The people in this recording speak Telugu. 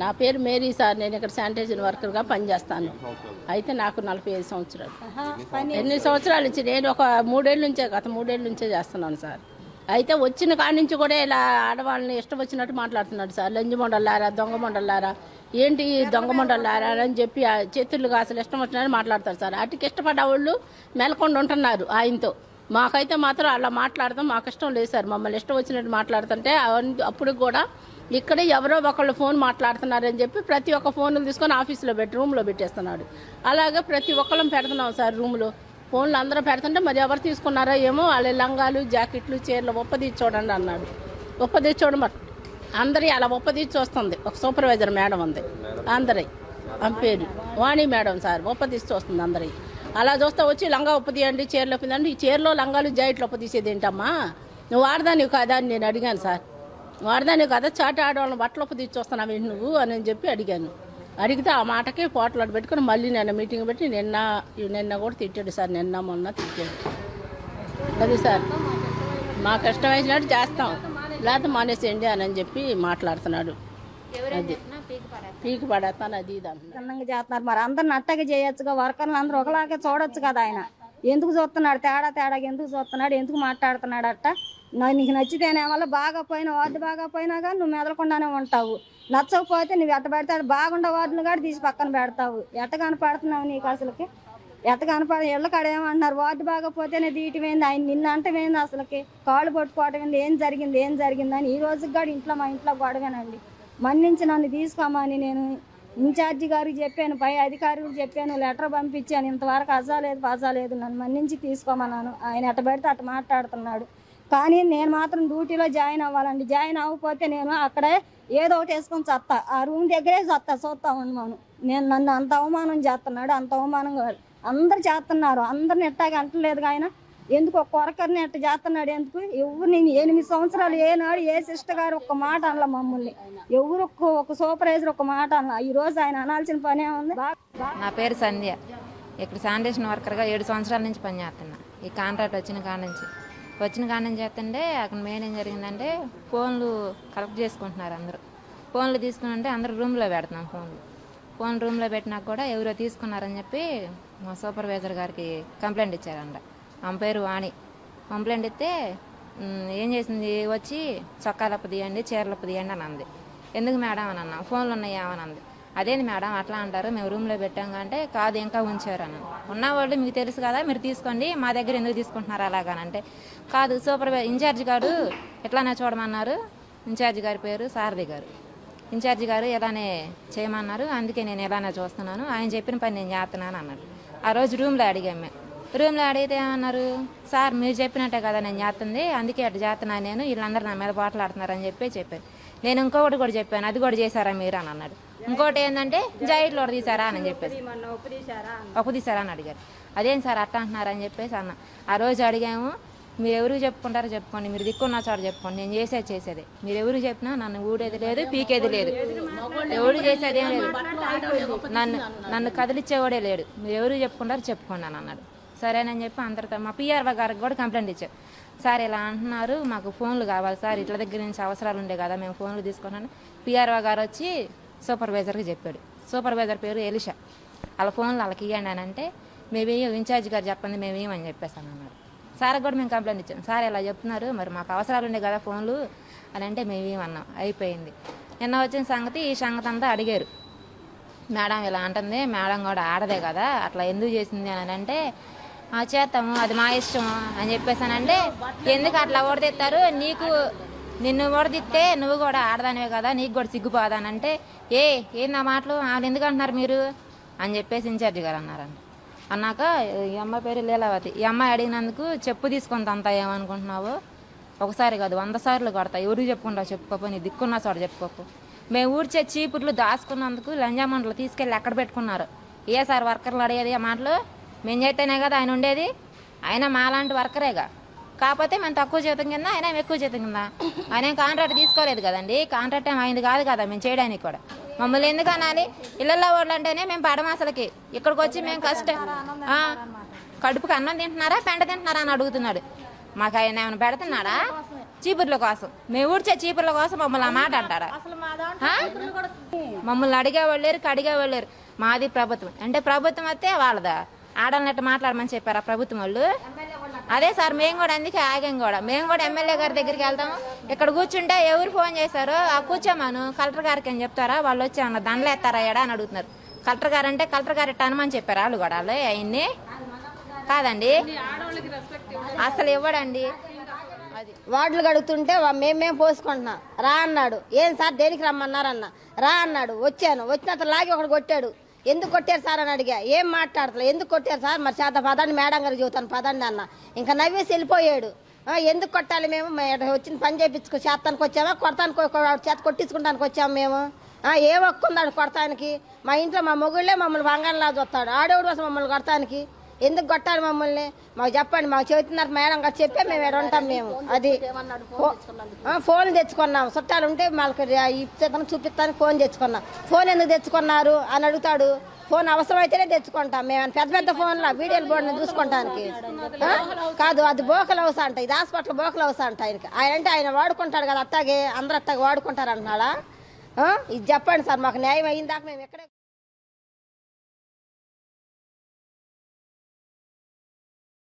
నా పేరు మేరీ సార్. నేను ఇక్కడ శానిటైజర్ వర్కర్గా పనిచేస్తాను. అయితే నాకు నలభై ఐదు సంవత్సరాలు. ఎన్ని సంవత్సరాలు నుంచి? నేను ఒక మూడేళ్ళ నుంచే గత మూడేళ్ళ నుంచే చేస్తున్నాను సార్. అయితే వచ్చిన కాడి నుంచి కూడా ఇలా ఆడవాళ్ళని ఇష్టం వచ్చినట్టు మాట్లాడుతున్నాడు సార్. లంజి మొండలారా దొంగ మొండలారా ఏంటి దొంగ మొండలారా అని చెప్పి ఆ చేతులుగా అసలు ఇష్టం వచ్చినట్టు మాట్లాడతారు సార్. వాటికి ఇష్టపడ్డ వాళ్ళు మెలకొండ ఉంటున్నారు ఆయనతో. మాకైతే మాత్రం అలా మాట్లాడతాం. మాకు ఇష్టం లేదు సార్. మమ్మల్ని ఇష్టం వచ్చినట్టు మాట్లాడుతుంటే అప్పుడు కూడా ఇక్కడే ఎవరో ఒకళ్ళు ఫోన్ మాట్లాడుతున్నారని చెప్పి ప్రతి ఒక్క ఫోన్లు తీసుకొని ఆఫీస్లో పెట్టి రూమ్లో పెట్టేస్తున్నాడు. అలాగే ప్రతి ఒక్కళ్ళం పెడుతున్నాం సార్ రూమ్లో. ఫోన్లు అందరూ పెడుతుంటే మరి ఎవరు తీసుకున్నారో ఏమో వాళ్ళ లంగాలు జాకెట్లు చీరలు ఒప్పదీసి చూడండి అన్నాడు. ఒప్పదీసి చూడమని అందరి అలా ఒప్పదీసి చూస్తుంది. ఒక సూపర్వైజర్ మేడం ఉంది. అందరి. పేరు వాణి మేడం సార్. ఒప్పదీసి చూస్తుంది అందరి. అలా చూస్తే వచ్చి లంగా ఒప్పదీయండి చీరలు ఒప్పదండి ఈ చీరలో లంగాలు జాకెట్లు ఒప్పదీసేది ఏంటమ్మా? నువ్వు ఆడదానివి కాదా అని నేను అడిగాను సార్. వాడదాని కదా? చాటి ఆడవాళ్ళని బట్టలు తీసి చూస్తున్నావు ఏంటి నువ్వు అని చెప్పి అడిగాను. అడిగితే ఆ మాటకి పోట్లాడు పెట్టుకుని మళ్ళీ నిన్న మీటింగ్ పెట్టి నిన్న నిన్న కూడా తిట్టాడు సార్ నిన్న మొన్న తిట్టాడు. అది సార్ మాకు ఇష్టం వేసినట్టు చేస్తాం. లేకపోతే మానేసేయండి అని చెప్పి మాట్లాడుతున్నాడు. అది. పీకి పడేస్తాను అది ఇది చేస్తున్నారు. మరి అందరిని అట్టగా చేయొచ్చుగా వర్కర్లు అందరూ ఒకలాగే చూడొచ్చు కదా ఆయన. ఎందుకు చూస్తున్నాడు? తేడా తేడాగా ఎందుకు చూస్తున్నాడు? ఎందుకు మాట్లాడుతున్నాడు అట్ట? నీకు నచ్చితేనే వల్ల బాగా పోయినా వార్డు బాగా పోయినా కానీ నువ్వు మెదలకుండానే ఉంటావు. నచ్చకపోతే నువ్వు ఎట్ట పెడతాడు బాగుండే వార్డును కూడా తీసి పక్కన పెడతావు. ఎట్ట కనపడుతున్నావు నీకు అసలుకి? ఎట్ట కనపడ ఇళ్ళ కాడ ఏమంటున్నారు? వార్డు బాగా పోతేనే దీటమైంది ఆయన నిన్న అంటమైంది అసలుకి? కాళ్ళు పట్టుకోవటం ఏంది? ఏం జరిగింది? ఏం జరిగింది అని ఈ రోజుకి కూడా ఇంట్లో మా ఇంట్లో గొడవేనండి. మన్నించి నన్ను తీసుకోమని నేను ఇన్ఛార్జి గారికి చెప్పాను పై అధికారులకు చెప్పాను లెటర్ పంపించాను ఇంతవరకు అజాలేదు పజాలేదు నన్ను మన్నించి తీసుకోమన్నాను. ఆయన ఎట్ట పెడితే అట్ట మాట్లాడుతున్నాడు. కానీ నేను మాత్రం డ్యూటీలో జాయిన్ అవ్వాలండి. జాయిన్ అవ్వకపోతే నేను అక్కడే ఏదో ఒకటి వేసుకొని చత్తా ఆ రూమ్ దగ్గరే చత్తా చూస్తా ఉన్నాను. నేను నన్ను అంత అవమానం చేస్తున్నాడు అంత అవమానం కాదు. అందరు చేస్తున్నారు. అందరిని ఎట్టాగా అంటలేదు ఆయన. ఎందుకు ఒక కొరకరిని ఎట్ట చేస్తున్నాడు ఎందుకు? ఎవరు నేను ఎనిమిది సంవత్సరాలు ఏనాడు ఏ సిస్టర్ గారు ఒక్క మాట అనలా మమ్మల్ని. ఎవరు ఒక్క ఒక సూపర్వైజర్ ఒక మాట అనలా. ఈ రోజు ఆయన అనాల్సిన పనే ఉంది. నా పేరు సంధ్య. ఇక్కడ శానిటేషన్ వర్కర్గా ఏడు సంవత్సరాల నుంచి పనిచేస్తున్నా ఈ కాంట్రాక్ట్ వచ్చిన కాడ నుంచి. వచ్చిన కాడ నుంచి చేస్తుంటే అక్కడ మెయిన్ ఏం జరిగిందంటే ఫోన్లు కలెక్ట్ చేసుకుంటున్నారు అందరూ. ఫోన్లు తీసుకుంటే అందరూ రూమ్లో పెడుతున్నాం ఫోన్లు. ఫోన్ రూమ్లో పెట్టినా కూడా ఎవరో తీసుకున్నారని చెప్పి మా సూపర్వైజర్ గారికి కంప్లైంట్ ఇచ్చారంట. అంపైర్ పేరు వాణి. కంప్లైంట్ ఇస్తే ఏం చేసింది? వచ్చి చొక్కాలప్ప తీయండి చీరలప్ప తీయండి అని అంది. ఎందుకు మేడం? అని అన్నా. ఫోన్లు ఉన్నాయా? అని అంది. అదేంది మేడం? అట్లా అంటారు. మేము రూమ్లో పెట్టాం అంటే కాదు ఇంకా ఉంచారు అని ఉన్న వాళ్ళు మీకు తెలుసు కదా మీరు తీసుకోండి మా దగ్గర ఎందుకు తీసుకుంటున్నారు అలాగానంటే కాదు సూపర్ ఇన్ఛార్జ్ గారు ఎట్లానే చూడమన్నారు. ఇన్ఛార్జ్ గారి పేరు సారథి గారు. ఇన్ఛార్జి గారు ఇలానే చేయమన్నారు అందుకే నేను ఇలానే చూస్తున్నాను. ఆయన చెప్పిన పని నేను చేస్తున్నాను అన్నాడు. ఆ రోజు రూమ్లో అడిగాం మేము. రూమ్లో అడిగితే ఏమన్నారు? సార్ మీరు చెప్పినట్టే కదా నేను చేస్తుంది అందుకే అటు చేస్తున్నాను నేను వీళ్ళందరూ నా మీద పోట్లాడుతున్నారని చెప్పి చెప్పారు. నేను ఇంకొకటి కూడా చెప్పాను అది కూడా చేశారా మీరు? అని అన్నాడు. ఇంకోటి ఏంటంటే జైట్లో తీసారా అని చెప్పేసి. ఒక తీసారా అని అడిగారు. అదేం సార్ అట్ట అంటున్నారని చెప్పేసి అన్న. ఆ రోజు అడిగాము మీరు ఎవరు చెప్పుకుంటారో చెప్పుకోండి మీరు దిక్కున్న చోట చెప్పుకోండి నేను చేసేది చేసేది. మీరు ఎవరు చెప్పినా నన్ను ఊడేది లేదు పీకేది లేదు. ఎవరు చేసేది ఏం లేదు. నన్ను నన్ను కదిలిచ్చేవాడే లేడు. మీరు ఎవరు చెప్పుకుంటారో చెప్పుకోండి అని అన్నాడు. సరేనని చెప్పి అందరితో మా పిఆర్ఓ గారికి కూడా కంప్లైంట్ ఇచ్చారు. సార్ ఇలా అంటున్నారు మాకు ఫోన్లు కావాలి సార్ ఇట్ల దగ్గర నుంచి అవసరాలు ఉండే కదా మేము ఫోన్లు తీసుకున్నాను. పిఆర్ఓ గారు వచ్చి సూపర్వైజర్కి చెప్పాడు. సూపర్వైజర్ పేరు ఎలిషా. వాళ్ళ ఫోన్లు వాళ్ళకి ఇవ్వండి అని అంటే మేమేం ఇన్ఛార్జ్ గారు చెప్పండి మేమేమని ఏమని చెప్పేసాను అన్నాడు సార్ కూడా మేము కంప్లైంట్ ఇచ్చాం. సార్ ఇలా చెప్తున్నారు మరి మాకు అవసరాలు ఉండే కదా ఫోన్లు అని అంటే మేమేమన్నాం అయిపోయింది. నిన్న వచ్చిన సంగతి ఈ సంగతి అంతా అడిగారు. మేడం ఇలా అంటుంది మేడం కూడా ఆడదే కదా అట్లా ఎందుకు చేసింది అని అంటే చేస్తాము అది మా ఇష్టం అని చెప్పేసానంటే ఎందుకు అట్లా ఓడదెత్తారు నీకు నిన్ను ఓడదిస్తే నువ్వు కూడా ఆడదానివే కదా నీకు కూడా సిగ్గుపోదానంటే ఏ ఏంది ఆ మాటలు? వాళ్ళు ఎందుకు అంటున్నారు మీరు? అని చెప్పేసి ఇన్ఛార్జి గారు అన్నారండి అన్నాక ఈ అమ్మాయి పేరు లీలావతి. ఈ అమ్మాయి అడిగినందుకు చెప్పు తీసుకొని తంతా ఏమనుకుంటున్నావు? ఒకసారి కాదు వంద సార్లు కొడతా. ఎవరికి చెప్పుకుంటావు? చెప్పుకోపో నీ దిక్కున్నా చోట చెప్పుకోకు మేము ఊడ్చే చీపుర్లు దాచుకున్నందుకు లంజామండలు తీసుకెళ్ళి ఎక్కడ పెట్టుకున్నారు. ఏ సార్ వర్కర్లు అడిగేది ఆ మాటలు? మేము చేస్తేనే కదా ఆయన ఉండేది. ఆయన మాలాంటి వర్కరేగా. కాకపోతే మేము తక్కువ జీతం కింద ఆయన ఎక్కువ జీతం కింద. ఆయన కాంట్రాక్ట్ తీసుకోలేదు కదండి. కాంట్రాక్ట్ ఏం అయింది కాదు కదా మేము చేయడానికి కూడా. మమ్మల్ని ఎందుకు అనాలి? ఇళ్ళల్లో వాళ్ళు అంటేనే మేము పడమాసలకి ఇక్కడికి వచ్చి మేము కష్టం కడుపుకి అన్నం తింటున్నారా పెంట తింటున్నారా అని అడుగుతున్నాడు. మాకు ఆయన ఏమైనా పెడుతున్నాడా? చీపుర్ల కోసం. మేము ఊడ్చే చీపుర్ల కోసం మమ్మల్ని ఆ మాట అంటారా? మమ్మల్ని అడిగేవాళ్ళు లేరు కడిగేవాళ్ళు లేరు. మాది ప్రభుత్వం. అంటే ప్రభుత్వం అయితే వాళ్ళదా? ఆడాలన్నట్టు మాట్లాడమని చెప్పారా ప్రభుత్వం వాళ్ళు? అదే సార్ మేము కూడా అందుకే ఆగాం కూడా. మేము కూడా ఎమ్మెల్యే గారి దగ్గరికి వెళ్తాం ఇక్కడ కూర్చుంటే ఎవరు ఫోన్ చేశారు ఆ కూర్చోమాను కలెక్టర్ గారికి అని చెప్తారా? వాళ్ళు వచ్చి అన్న దండలు ఎత్తారా ఎడా అని అడుగుతున్నారు. కలెక్టర్ గారు అంటే కలెక్టర్ గారు ఇట్ట అనమని చెప్పారు వాళ్ళు కూడా వాళ్ళు కాదండి. అసలు ఇవ్వడండి వార్డులు కడుగుతుంటే మేమేం పోసుకుంటున్నాం. రా అన్నాడు. ఏం సార్ దేనికి రమ్మన్నారన్న? రా అన్నాడు. వచ్చాను. వచ్చిన లాగి ఒకడు కొట్టాడు. ఎందుకు కొట్టారు సార్ అని అడిగా. ఏం మాట్లాడతలే? ఎందుకు కొట్టారు సార్? మరి చేత పదండి మేడం గారికి చూతాను పదండి అన్న. ఇంకా నవ్వేసి వెళ్ళిపోయాడు. ఎందుకు కొట్టాలి మేము? వచ్చిన పని చేయించుకు చేత్తానికి వచ్చామా కొడతానికి చేత కొట్టించుకుంటానికి వచ్చాము మేము? ఏ హక్కు ఉందాడు కొడతానికి? మా ఇంట్లో మా మొగుళ్ళే మమ్మల్ని బంగారంలా చూస్తాడు. ఆడేవుడు కోసం మమ్మల్ని కొడతానికి? ఎందుకు కొట్టాలి మమ్మల్ని? మాకు చెప్పండి మాకు చెబుతున్నారు మేడం గారు చెప్పే మేము ఎక్కడ ఉంటాం మేము. అది ఫోన్ తెచ్చుకున్నాం. చుట్టాలు ఉంటే వాళ్ళకి ఇచ్చేతను చూపిస్తాను ఫోన్ తెచ్చుకున్నాం. ఫోన్ ఎందుకు తెచ్చుకున్నారు అని అడుగుతాడు. ఫోన్ అవసరమైతేనే తెచ్చుకుంటాం. మేము పెద్ద పెద్ద ఫోన్లో వీడియోలు బోర్డుని చూసుకుంటానికి కాదు అది బోకలు అవసరం అంట. ఇది హాస్పిటల్ బోకలు అవసరం అంట ఆయనకి. ఆయన అంటే ఆయన వాడుకుంటాడు కదా అట్టాగే అందరు అట్టాగే వాడుకుంటారు అంటున్నాడా? ఇది చెప్పండి సార్ మాకు న్యాయం అయ్యిందాక మేము ఎక్కడ